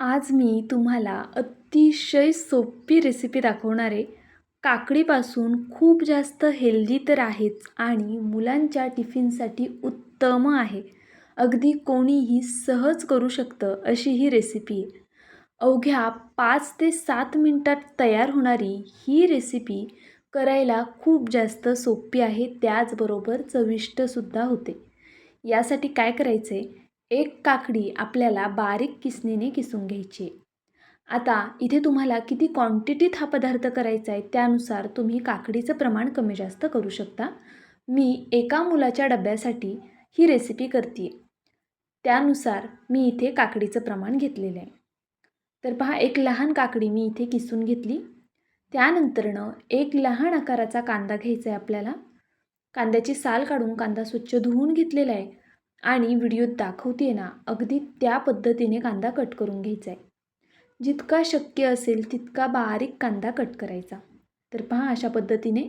आज मी तुम्हाला अतिशय सोपी रेसिपी दाखवणार आहे काकडीपासून खूप जास्त हेल्दी तर आहेच आणि मुलांच्या टिफिनसाठी उत्तम आहे. अगदी कोणीही सहज करू शकतं अशी ही रेसिपी आहे अवघ्या पाच ते सात मिनटात तयार होणारी ही रेसिपी करायला खूप जास्त सोपी आहे त्याचबरोबर चविष्टसुद्धा होते. यासाठी काय करायचं आहे एक काकडी आपल्याला बारीक किसणीने किसून घ्यायची. आहे आता इथे तुम्हाला किती क्वांटिटीत हा पदार्थ करायचा आहे त्यानुसार तुम्ही काकडीचं प्रमाण कमी जास्त करू शकता. मी एका मुलाच्या डब्यासाठी ही रेसिपी करते त्यानुसार मी इथे काकडीचं प्रमाण घेतलेलं आहे. तर पहा एक लहान काकडी मी इथे किसून घेतली. त्यानंतरनं एक लहान आकाराचा कांदा घ्यायचा आहे आपल्याला. कांद्याची साल काढून कांदा स्वच्छ धुवून घेतलेला आहे. आणि व्हिडिओत दाखवते ना अगदी त्या पद्धतीने कांदा कट करून घ्यायचा आहे जितका शक्य असेल तितका बारीक कांदा कट करायचा. तर पहा अशा पद्धतीने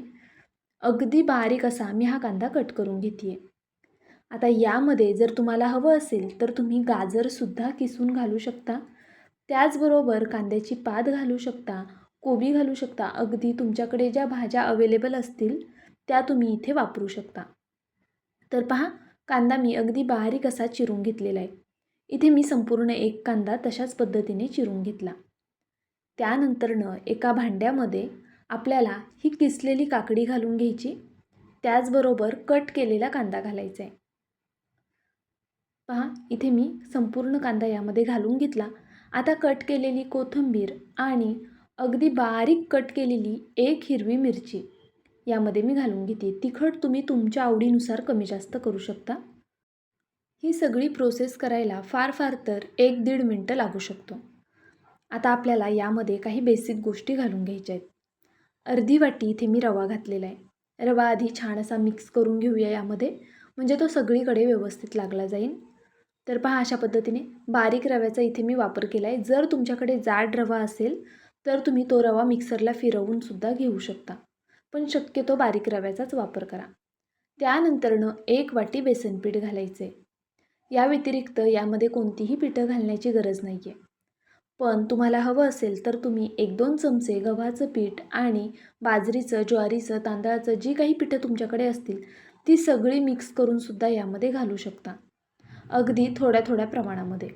अगदी बारीक असा मी हा कांदा कट करून घेते आहे आता यामध्ये जर तुम्हाला हवं असेल तर तुम्ही गाजरसुद्धा किसून घालू शकता. त्याचबरोबर कांद्याची पात घालू शकता कोबी घालू शकता. अगदी तुमच्याकडे ज्या भाज्या अवेलेबल असतील त्या तुम्ही इथे वापरू शकता. तर पहा कांदा मी अगदी बारीक असा चिरून घेतलेला आहे. इथे मी संपूर्ण एक कांदा तशाच पद्धतीने चिरून घेतला. त्यानंतरनं एका भांड्यामध्ये आपल्याला ही किसलेली काकडी घालून घ्यायची. त्याचबरोबर कट केलेला कांदा घालायचा आहे. पहा इथे मी संपूर्ण कांदा यामध्ये घालून घेतला. आता कट केलेली कोथिंबीर आणि अगदी बारीक कट केलेली एक हिरवी मिरची. यामध्ये मी घालून घेते. तिखट तुम्ही तुमच्या आवडीनुसार कमी जास्त करू शकता. ही सगळी प्रोसेस करायला फार फार तर एक दीड मिनटं लागू शकतो. आता आपल्याला यामध्ये काही बेसिक गोष्टी घालून घ्यायच्या आहेत. अर्धी वाटी इथे मी रवा घातलेला आहे. रवा आधी छान असा मिक्स करून घेऊया यामध्ये. म्हणजे तो सगळीकडे व्यवस्थित लागला जाईल तर पहा अशा पद्धतीने बारीक रव्याचा इथे मी वापर केला आहे. जर तुमच्याकडे जाड रवा असेल तर तुम्ही तो रवा मिक्सरला फिरवूनसुद्धा घेऊ शकता. पण शक्यतो बारीक रव्याचाच वापर करा. त्यानंतरनं एक वाटी बेसन पीठ घालायचे. या व्यतिरिक्त यामध्ये कोणतीही पिठं घालण्याची गरज नाही आहे पण तुम्हाला हवं असेल तर तुम्ही एक दोन चमचे गव्हाचं पीठ आणि बाजरीचं ज्वारीचं तांदळाचं जी काही पिठं तुमच्याकडे असतील ती सगळी मिक्स करूनसुद्धा यामध्ये घालू शकता. अगदी थोड्या थोड्या प्रमाणामध्ये.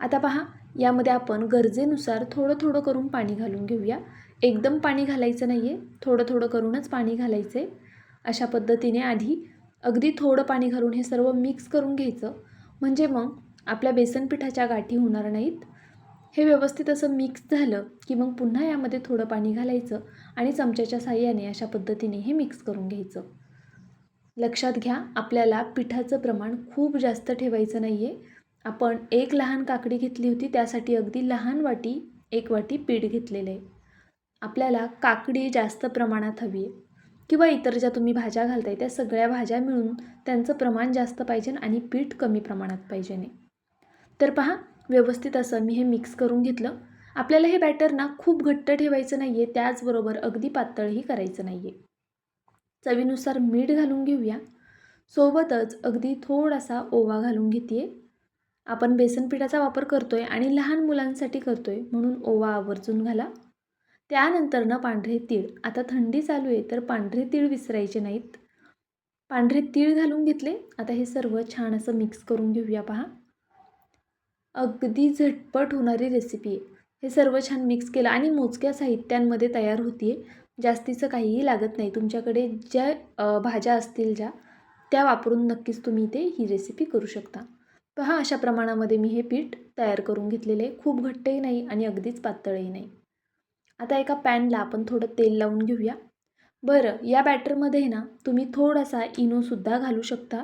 आता पहा यामध्ये आपण गरजेनुसार थोडं थोडं करून पाणी घालून घेऊया. एकदम पाणी घालायचं नाही आहे थोडं थोडं करूनच पाणी घालायचं आहे अशा पद्धतीने आधी अगदी थोडं पाणी घालून हे सर्व मिक्स करून घ्यायचं. म्हणजे मग आपल्या बेसन पिठाच्या गाठी होणार नाहीत. हे व्यवस्थित असं मिक्स झालं की मग पुन्हा यामध्ये थोडं पाणी घालायचं आणि चमच्याच्या साह्याने अशा पद्धतीने हे मिक्स करून घ्यायचं. लक्षात घ्या आपल्याला पिठाचं प्रमाण खूप जास्त ठेवायचं नाही आहे आपण एक लहान काकडी घेतली होती त्यासाठी अगदी लहान वाटी एक वाटी पीठ घेतलेलं आहे. आपल्याला काकडी जास्त प्रमाणात हवी आहे. किंवा इतर ज्या तुम्ही भाज्या घालताय त्या सगळ्या भाज्या मिळून त्यांचं प्रमाण जास्त पाहिजे आणि पीठ कमी प्रमाणात पाहिजे नाही. तर पहा व्यवस्थित असं मी हे मिक्स करून घेतलं. आपल्याला हे बॅटर ना खूप घट्ट ठेवायचं नाही आहे त्याचबरोबर अगदी पातळही करायचं नाही आहे चवीनुसार मीठ घालून घेऊया. सोबतच अगदी थोडासा ओवा घालून घेते आपण बेसन पिठाचा वापर करतो आहे आणि लहान मुलांसाठी करतो आहे म्हणून ओवा आवर्जून घाला. त्यानंतरनं पांढरे तीळ. आता थंडी चालू आहे तर पांढरे तीळ विसरायचे नाहीत. पांढरे तीळ घालून घेतले. आता हे सर्व छान असं मिक्स करून घेऊया पहा. अगदी झटपट होणारी रेसिपी आहे. हे सर्व छान मिक्स केलं आणि मोजक्या साहित्यांमध्ये तयार होती आहे जास्तीचं काहीही लागत नाही. तुमच्याकडे ज्या भाज्या असतील ज्या त्या वापरून नक्कीच तुम्ही इथे ही रेसिपी करू शकता. पहा अशा प्रमाणामध्ये मी हे पीठ तयार करून घेतलेले आहे. खूप घट्टही नाही आणि अगदीच पातळही नाही. आता एका पॅनला आपण थोडं तेल लावून घेऊया. बरं या बॅटरमध्ये ना तुम्ही थोडासा इनोसुद्धा घालू शकता.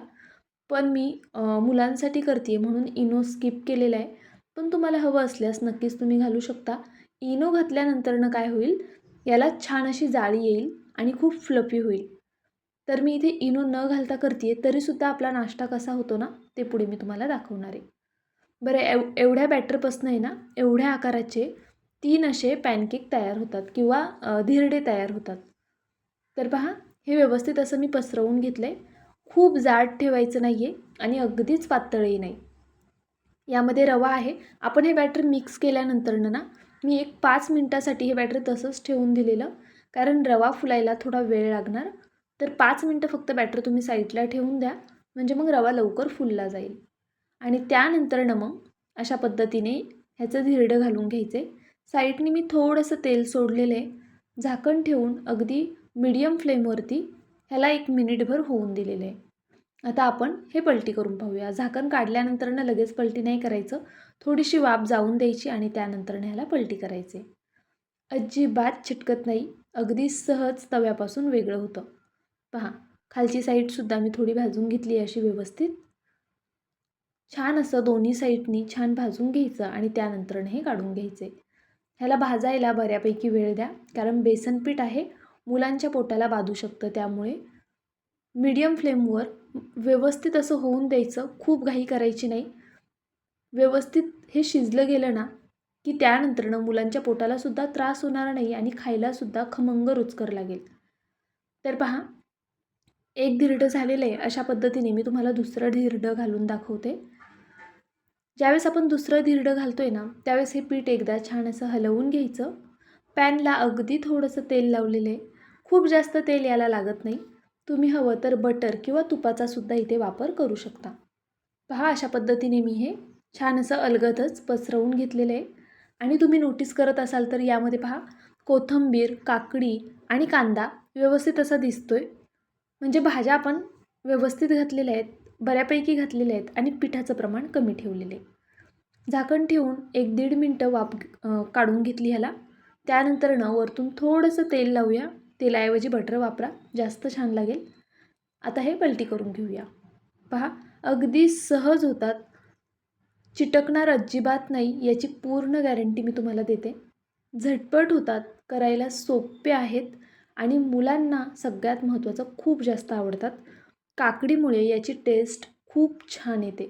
पण मी मुलांसाठी करते म्हणून इनो स्किप केलेला आहे. पण तुम्हाला हवं असल्यास नक्कीच तुम्ही घालू शकता. इनो घातल्यानंतरनं काय होईल? याला छान अशी जाळी येईल आणि खूप फ्लफी होईल. तर मी इथे इनो न घालता करते आहे तरीसुद्धा आपला नाश्ता कसा होतो ना ते पुढे मी तुम्हाला दाखवणार आहे. बरं एव एवढ्या बॅटरपासून आहे ना एवढ्या आकाराचे तीन असे पॅनकेक तयार होतात किंवा धिरडे तयार होतात. तर पहा हे व्यवस्थित असं मी पसरवून घेतलं आहे खूप जाड ठेवायचं नाही आहे आणि अगदीच पातळही नाही. यामध्ये रवा आहे. आपण हे बॅटर मिक्स केल्यानंतरनं ना मी एक पाच मिनटासाठी हे बॅटर तसंच ठेवून दिलेलं कारण रवा फुलायला थोडा वेळ लागणार. तर पाच मिनटं फक्त बॅटर तुम्ही साईडला ठेवून द्या म्हणजे मग रवा लवकर फुलला जाईल. आणि त्यानंतरनं मग अशा पद्धतीने ह्याचं धिरडं घालून घ्यायचे साईडने मी थोडंसं तेल सोडलेलं आहे. झाकण ठेवून अगदी मिडियम फ्लेमवरती ह्याला एक मिनिटभर होऊन दिलेलं आहे. आता आपण हे पलटी करून पाहूया. झाकण काढल्यानंतरनं लगेच पलटी नाही करायचं. थोडीशी वाफ जाऊन द्यायची आणि त्यानंतरनं ह्याला पलटी करायचे. अजिबात चिटकत नाही. अगदी सहज तव्यापासून वेगळं होतं. पहा खालची साईडसुद्धा मी थोडी भाजून घेतली अशी व्यवस्थित. छान असं दोन्ही साईडनी छान भाजून घ्यायचं आणि त्यानंतरनं हे काढून घ्यायचे. ह्याला भाजायला बऱ्यापैकी वेळ द्या. कारण बेसन पीठ आहे मुलांच्या पोटाला बाधू शकतं त्यामुळे. मीडियम फ्लेमवर व्यवस्थित असं होऊन द्यायचं खूप घाई करायची नाही. व्यवस्थित हे शिजलं गेलं ना की त्यानंतरनं मुलांच्या पोटालासुद्धा त्रास होणार नाही आणि खायलासुद्धा खमंग रुचकर लागेल. तर पहा एक धिरडं झालेलं आहे अशा पद्धतीने मी तुम्हाला दुसरं धिरडं घालून दाखवते. ज्यावेळेस आपण दुसरं धिरडं घालतो आहे ना त्यावेळेस हे पीठ एकदा छान असं हलवून घ्यायचं. पॅनला अगदी थोडंसं तेल लावलेलं आहे खूप जास्त तेल याला लागत नाही. तुम्ही हवं तर बटर किंवा तुपाचासुद्धा इथे वापर करू शकता. पहा अशा पद्धतीने मी हे छान असं अलगदच पसरवून घेतलेलं आहे. आणि तुम्ही नोटीस करत असाल तर यामध्ये पहा कोथंबीर काकडी आणि कांदा व्यवस्थित असा दिसतो आहे म्हणजे भाज्या आपण व्यवस्थित घातलेल्या आहेत. बऱ्यापैकी घातलेले आहेत आणि पिठाचं प्रमाण कमी ठेवलेलं आहे. झाकण ठेवून एक दीड मिनटं वाप काढून घेतली ह्याला. त्यानंतरनं वरतून थोडंसं तेल लावूया. तेलाऐवजी बटर वापरा. जास्त छान लागेल. आता हे पलटी करून घेऊया. पहा अगदी सहज होतात. चिटकणार अजिबात नाही याची पूर्ण गॅरंटी मी तुम्हाला देते. झटपट होतात करायला सोपे आहेत आणि मुलांना सगळ्यात महत्त्वाचं खूप जास्त आवडतात. काकडीमुळे याची टेस्ट खूप छान येते.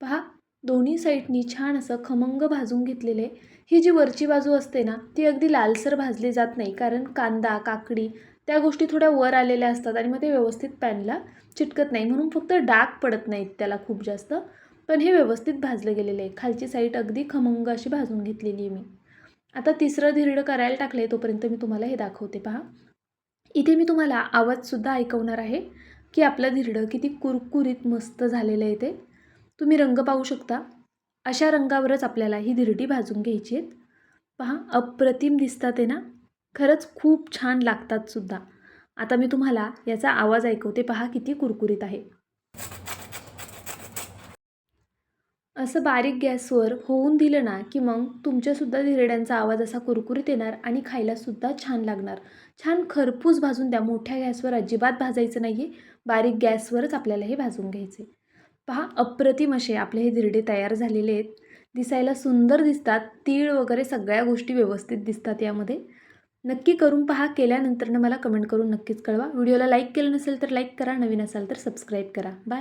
पहा दोन्ही साईडनी छान असं खमंग भाजून घेतलेले. ही जी वरची बाजू असते ना ती अगदी लालसर भाजली जात नाही कारण कांदा काकडी त्या गोष्टी थोड्या वर आलेल्या असतात आणि मग ते व्यवस्थित पॅनला चिटकत नाही. म्हणून फक्त डाग पडत नाहीत त्याला खूप जास्त. पण हे व्यवस्थित भाजलं गेलेलं. आहे खालची साईड अगदी खमंग अशी भाजून घेतलेली आहे मी. आता तिसरं धिरडं करायला टाकलं आहे तोपर्यंत मी तुम्हाला हे दाखवते. पहा. इथे मी तुम्हाला आवाजसुद्धा ऐकवणार आहे. की आपलं धिरडं किती कुरकुरीत मस्त झालेलं आहे ते. तुम्ही रंग पाहू शकता. अशा रंगावरच आपल्याला ही धिरडी भाजून घ्यायची आहेत. पहा अप्रतिम दिसतात आहे ना? खरंच खूप छान लागतात सुद्धा. आता मी तुम्हाला याचा आवाज ऐकवते. पहा किती कुरकुरीत आहे. असं बारीक गॅसवर होऊन दिलं ना की मग तुमच्यासुद्धा धिरड्यांचा आवाज असा कुरकुरीत येणार आणि खायलासुद्धा छान लागणार. छान खरपूस भाजून द्या. मोठ्या गॅसवर अजिबात भाजायचं नाही आहे बारीक गॅसवरच आपल्याला हे भाजून घ्यायचे. पहा अप्रतिम असे आपले हे धिरडे तयार झालेले आहेत. दिसायला सुंदर दिसतात. तीळ वगैरे सगळ्या गोष्टी व्यवस्थित दिसतात यामध्ये. नक्की करून पहा. केल्यानंतरनं मला कमेंट करून नक्कीच कळवा. व्हिडिओला लाईक केलं नसेल तर लाईक करा. नवीन असाल तर सबस्क्राईब करा. बाय.